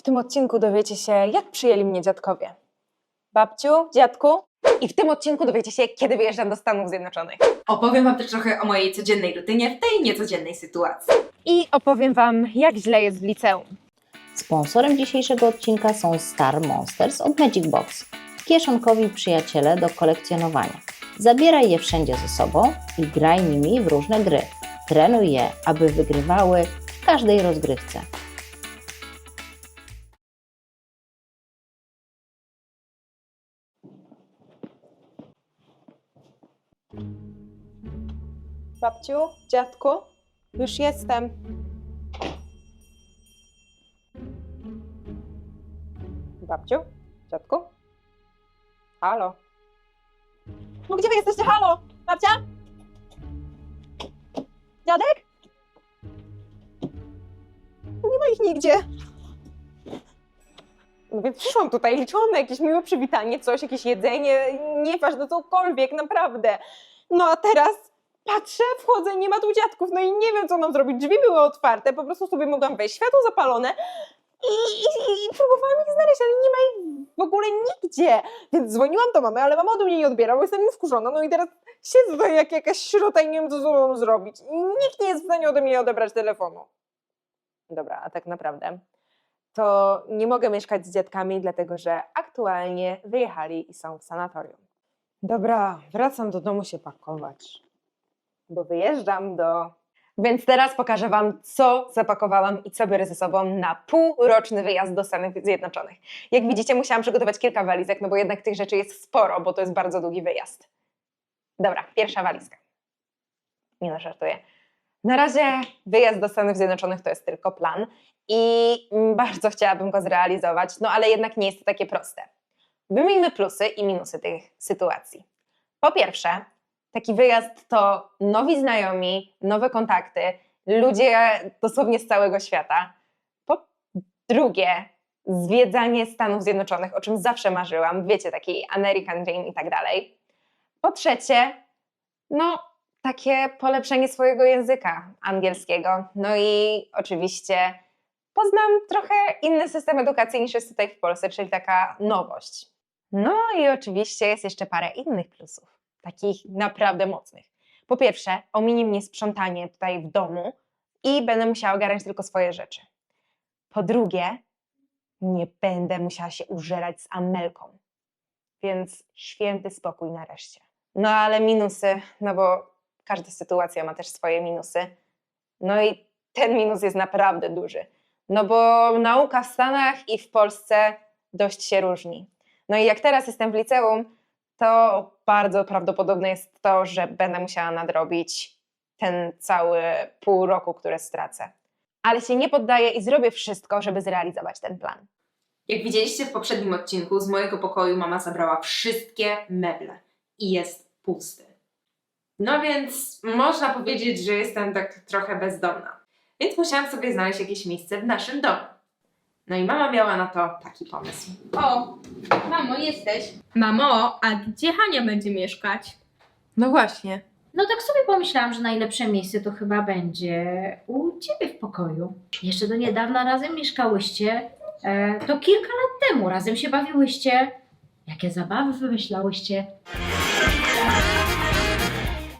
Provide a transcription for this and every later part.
W tym odcinku dowiecie się, jak przyjęli mnie dziadkowie. Babciu, dziadku. I w tym odcinku dowiecie się, kiedy wyjeżdżam do Stanów Zjednoczonych. Opowiem Wam też trochę o mojej codziennej rutynie w tej niecodziennej sytuacji. I opowiem Wam, jak źle jest w liceum. Sponsorem dzisiejszego odcinka są Star Monsters od Magic Box. Kieszonkowi przyjaciele do kolekcjonowania. Zabieraj je wszędzie ze sobą i graj nimi w różne gry. Trenuj je, aby wygrywały w każdej rozgrywce. Babciu, dziadku, już jestem. Babciu, dziadku? Halo? No gdzie wy jesteście? Halo? Babcia? Dziadek? Nie ma ich nigdzie. No więc przyszłam tutaj, liczyłam na jakieś miłe przywitanie, coś, jakieś jedzenie, nieważne, cokolwiek, naprawdę. No a teraz patrzę, wchodzę, nie ma tu dziadków, no i nie wiem, co mam zrobić. Drzwi były otwarte, po prostu sobie mogłam wejść, światło zapalone i, i, i próbowałam ich znaleźć, ale nie ma ich w ogóle nigdzie. Więc dzwoniłam do mamy, ale mama do mnie nie odbiera, bo jestem wkurzona. No i teraz siedzę tutaj jak jakaś śrota i nie wiem, co ze sobą zrobić. I nikt nie jest w stanie ode mnie odebrać telefonu. Dobra, a tak naprawdę to nie mogę mieszkać z dziadkami, dlatego że aktualnie wyjechali i są w sanatorium. Dobra, wracam do domu się pakować bo wyjeżdżam do. Więc teraz pokażę Wam, co zapakowałam i co biorę ze sobą na półroczny wyjazd do Stanów Zjednoczonych. Jak widzicie, musiałam przygotować kilka walizek, no bo jednak tych rzeczy jest sporo, bo to jest bardzo długi wyjazd. Dobra, pierwsza walizka. Nie no, żartuję. Na razie wyjazd do Stanów Zjednoczonych to jest tylko plan i bardzo chciałabym go zrealizować, no ale jednak nie jest to takie proste. Wymijmy plusy i minusy tych sytuacji. Po pierwsze, taki wyjazd to nowi znajomi, nowe kontakty, ludzie dosłownie z całego świata. Po drugie, zwiedzanie Stanów Zjednoczonych, o czym zawsze marzyłam, wiecie, taki American Dream i tak dalej. Po trzecie, no, takie polepszenie swojego języka angielskiego. No i oczywiście poznam trochę inny system edukacji niż jest tutaj w Polsce, czyli taka nowość. No i oczywiście jest jeszcze parę innych plusów takich naprawdę mocnych. Po pierwsze, ominie mnie sprzątanie tutaj w domu i będę musiała ogarnąć tylko swoje rzeczy. Po drugie, nie będę musiała się użerać z Amelką. Więc święty spokój nareszcie. No ale minusy, no bo każda sytuacja ma też swoje minusy. No i ten minus jest naprawdę duży. No bo nauka w Stanach i w Polsce dość się różni. No i jak teraz jestem w liceum, to bardzo prawdopodobne jest to, że będę musiała nadrobić ten cały pół roku, które stracę. Ale się nie poddaję i zrobię wszystko, żeby zrealizować ten plan. Jak widzieliście w poprzednim odcinku, z mojego pokoju mama zabrała wszystkie meble i jest pusty. No więc można powiedzieć, że jestem tak trochę bezdomna. Więc musiałam sobie znaleźć jakieś miejsce w naszym domu. No i mama miała na to taki pomysł. O, mamo, jesteś. Mamo, a gdzie Hania będzie mieszkać? No właśnie. No tak sobie pomyślałam, że najlepsze miejsce to chyba będzie u ciebie w pokoju. Jeszcze do niedawna razem mieszkałyście. E, to kilka lat temu razem się bawiłyście. Jakie zabawy wymyślałyście?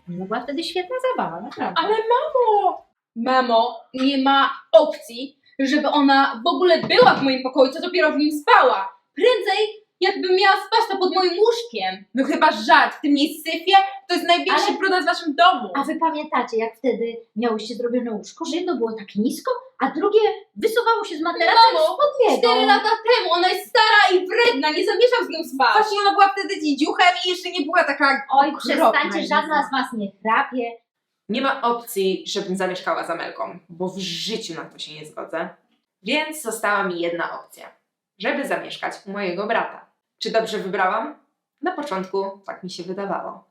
No była wtedy świetna zabawa, naprawdę. Ale mamo! Mamo, nie ma opcji, żeby ona w ogóle była w moim pokoju, co dopiero w nim spała. Prędzej jakbym miała spać to pod moim łóżkiem. No chyba żart, w tym jej syfie to jest największy Ale- brudas w naszym domu. A wy pamiętacie, jak wtedy miałyście zrobione łóżko, że jedno było tak nisko, a drugie wysuwało się z materacem Mamo, spod niego? Cztery lata temu, ona jest stara i wredna, nie zamierzam z nią spać. Właśnie ona była wtedy dzidziuchem i jeszcze nie była taka Oj, okropna przestańcie, żadna z was nie chrapie. Nie ma opcji, żebym zamieszkała z Amelką, bo w życiu na to się nie zgodzę. Więc została mi jedna opcja, żeby zamieszkać u mojego brata. Czy dobrze wybrałam? Na początku tak mi się wydawało.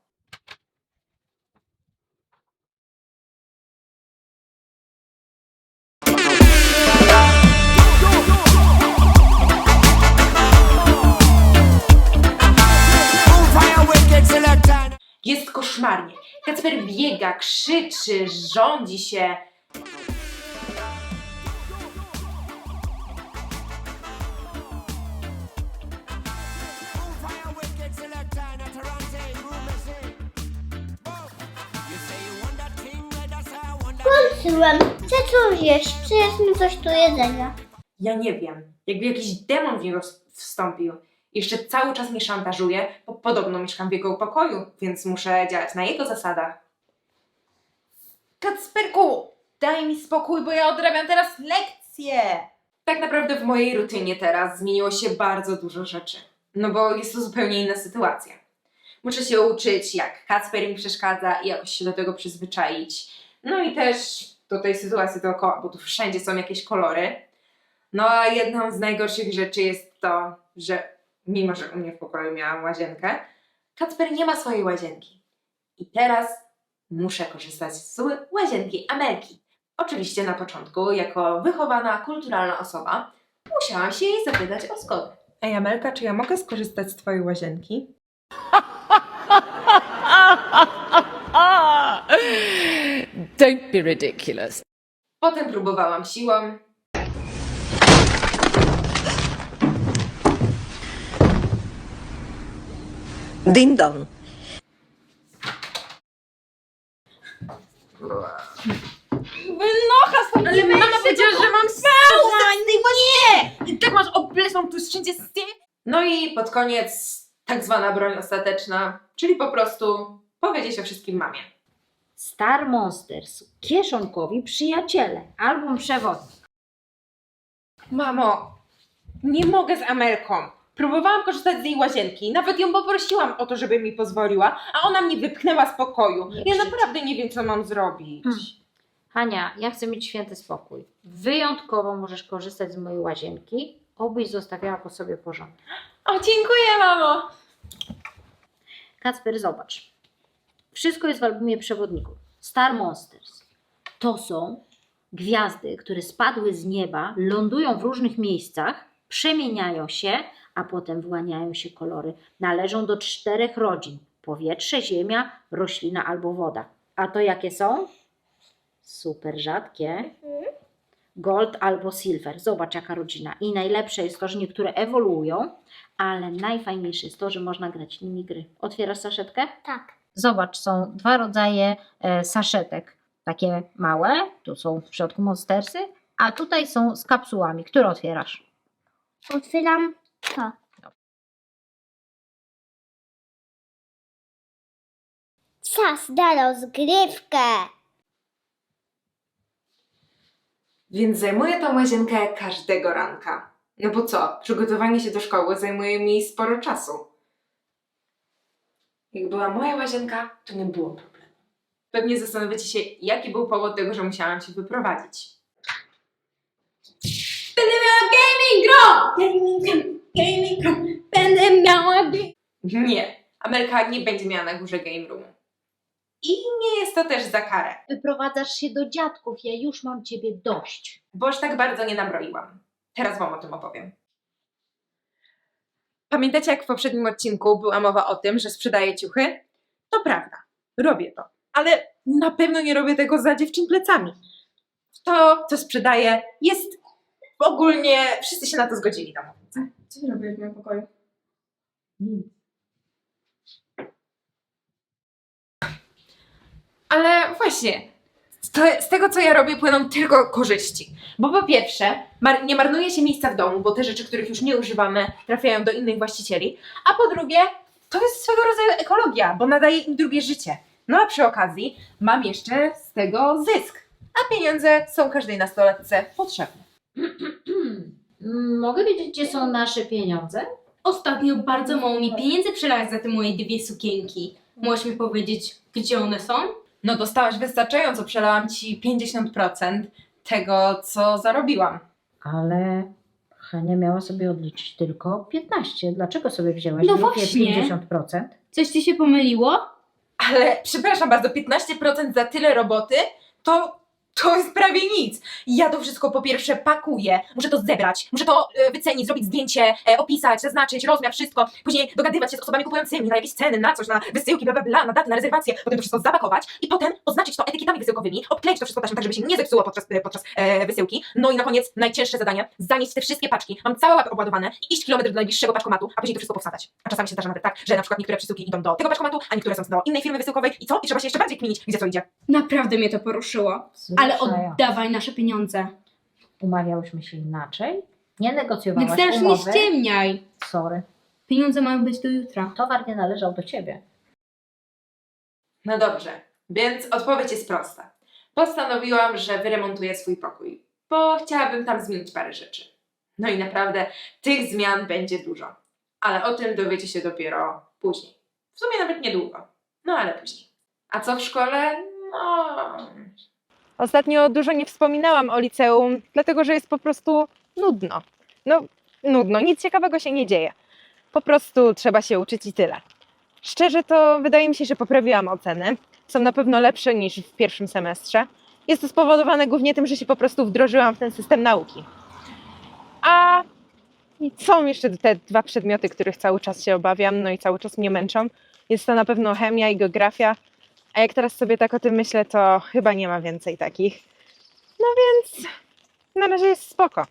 Jest koszmarnie. Kacper biega, krzyczy, rządzi się. Kończyłem. Chcę coś jeść. Przynieś mi coś do jedzenia. Ja nie wiem. Jakby jakiś demon w niego wstąpił. Jeszcze cały czas mnie szantażuje, bo podobno mieszkam w jego pokoju, więc muszę działać na jego zasadach. Kacperku, daj mi spokój, bo ja odrabiam teraz lekcje. Tak naprawdę w mojej rutynie teraz zmieniło się bardzo dużo rzeczy. No bo jest to zupełnie inna sytuacja. Muszę się uczyć, jak Kacper mi przeszkadza i jakoś się do tego przyzwyczaić. No i też do tej sytuacji dookoła, bo tu wszędzie są jakieś kolory. No a jedną z najgorszych rzeczy jest to, że mimo, że u mnie w pokoju miałam łazienkę, Kacper nie ma swojej łazienki. I teraz muszę korzystać z łazienki Amelki. Oczywiście na początku, jako wychowana, kulturalna osoba, musiałam się jej zapytać o zgodę. Ej, Amelka, czy ja mogę skorzystać z twojej łazienki? Don't be ridiculous. Potem próbowałam siłą. Ding dong. Wynocha stąd, Ale mama powiedziała, że mam spała! Nie! I tak masz oblesną tu wszędzie styl. No i pod koniec tak zwana broń ostateczna, czyli po prostu powiedzieć o wszystkim mamie. Star Monsters, kieszonkowi przyjaciele, album przewodni. Mamo, nie mogę z Amelką. Próbowałam korzystać z jej łazienki, nawet ją poprosiłam o to, żeby mi pozwoliła, a ona mnie wypchnęła z pokoju. Nie Ja naprawdę nie wiem, co mam zrobić. Hmm. Hania, ja chcę mieć święty spokój. Wyjątkowo możesz korzystać z mojej łazienki, obyś zostawiała po sobie porządek. O, dziękuję, mamo. Kacper, zobacz. Wszystko jest w albumie przewodników. Star Monsters. To są gwiazdy, które spadły z nieba, lądują w różnych miejscach, przemieniają się, a potem wyłaniają się kolory. Należą do czterech rodzin: powietrze, ziemia, roślina albo woda. A to jakie są? Super rzadkie. Gold albo silver. Zobacz, jaka rodzina. I najlepsze jest to, że niektóre ewoluują, ale najfajniejsze jest to, że można grać nimi gry. Otwierasz saszetkę? Tak. Zobacz, są dwa rodzaje e, saszetek. Takie małe, tu są w środku monstersy, a tutaj są z kapsułami. Które otwierasz? Otwieram to. Czas na rozgrywkę. Więc zajmuję tą łazienkę każdego ranka. No bo co, przygotowanie się do szkoły zajmuje mi sporo czasu. Jak była moja łazienka, to nie było problemu. Pewnie zastanawiacie się, jaki był powód tego, że musiałam się wyprowadzić. Będę miała gaming room! Gaming, gaming room. Będę miała Nie, Amelka nie będzie miała na górze game roomu. I nie jest to też za karę, Wyprowadzasz się do dziadków, ja już mam ciebie dość. bo aż tak bardzo nie nabroiłam. Teraz wam o tym opowiem. Pamiętacie, jak w poprzednim odcinku była mowa o tym, że sprzedaję ciuchy? To prawda, robię to. Ale na pewno nie robię tego za dziewczyn plecami. To, co sprzedaję, jest ogólnie, wszyscy się na to zgodzili. Tam. Co ty robisz w moim pokoju? Ale właśnie, to, z tego co ja robię płyną tylko korzyści. Bo po pierwsze, mar- nie marnuje się miejsca w domu, bo te rzeczy, których już nie używamy, trafiają do innych właścicieli. A po drugie, to jest swego rodzaju ekologia, bo nadaje im drugie życie. No a przy okazji mam jeszcze z tego zysk. A pieniądze są każdej nastolatce potrzebne. Mogę wiedzieć, gdzie są nasze pieniądze? Ostatnio bardzo mało mi pieniędzy przelałaś za te moje dwie sukienki. Możesz mi powiedzieć, gdzie one są? No dostałaś wystarczająco, przelałam ci 50% tego, co zarobiłam. Ale Hania miała sobie odliczyć tylko 15. Dlaczego sobie wzięłaś No drugie właśnie. 50%? Coś ci się pomyliło? Ale przepraszam bardzo, 15% za tyle roboty to, to jest prawie nic. Ja to wszystko po pierwsze pakuję, muszę to zebrać, muszę to e, wycenić, zrobić zdjęcie, e, opisać, zaznaczyć, rozmiar, wszystko. Później dogadywać się z osobami kupującymi na jakieś ceny, na coś, na wysyłki, bla bla bla, na daty, na rezerwacje. Potem to wszystko zapakować i potem oznaczyć to etykietami wysyłkowymi, obkleić to wszystko taśmą tak, żeby się nie zepsuło podczas, e, podczas e, wysyłki. No i na koniec najcięższe zadanie, zanieść te wszystkie paczki. Mam całe łapy obładowane i iść kilometr do najbliższego paczkomatu, a później to wszystko powsadzać. A czasami się zdarza nawet tak, że na przykład niektóre przesyłki idą do tego paczkomatu, a niektóre są do innej firmy wysyłkowej i co? I trzeba się jeszcze bardziej kminić, gdzie co idzie. Naprawdę mnie to poruszyło. Słuchaj, Ale oddawaj nasze pieniądze. Umawiałyśmy się inaczej. Nie Więc negocjowałaś teraz nie umowy. ściemniaj. Sorry. Pieniądze mają być do jutra. Towar nie należał do ciebie. No dobrze, więc odpowiedź jest prosta. Postanowiłam, że wyremontuję swój pokój, bo chciałabym tam zmienić parę rzeczy. No i naprawdę tych zmian będzie dużo. Ale o tym dowiecie się dopiero później. W sumie nawet niedługo. No ale później. A co w szkole? No. Ostatnio dużo nie wspominałam o liceum, dlatego że jest po prostu nudno. No, nudno, nic ciekawego się nie dzieje. Po prostu trzeba się uczyć i tyle. Szczerze to wydaje mi się, że poprawiłam oceny. Są na pewno lepsze niż w pierwszym semestrze. Jest to spowodowane głównie tym, że się po prostu wdrożyłam w ten system nauki. A są jeszcze te dwa przedmioty, których cały czas się obawiam, no i cały czas mnie męczą. Jest to na pewno chemia i geografia. A jak teraz sobie tak o tym myślę, to chyba nie ma więcej takich. No więc na razie jest spoko.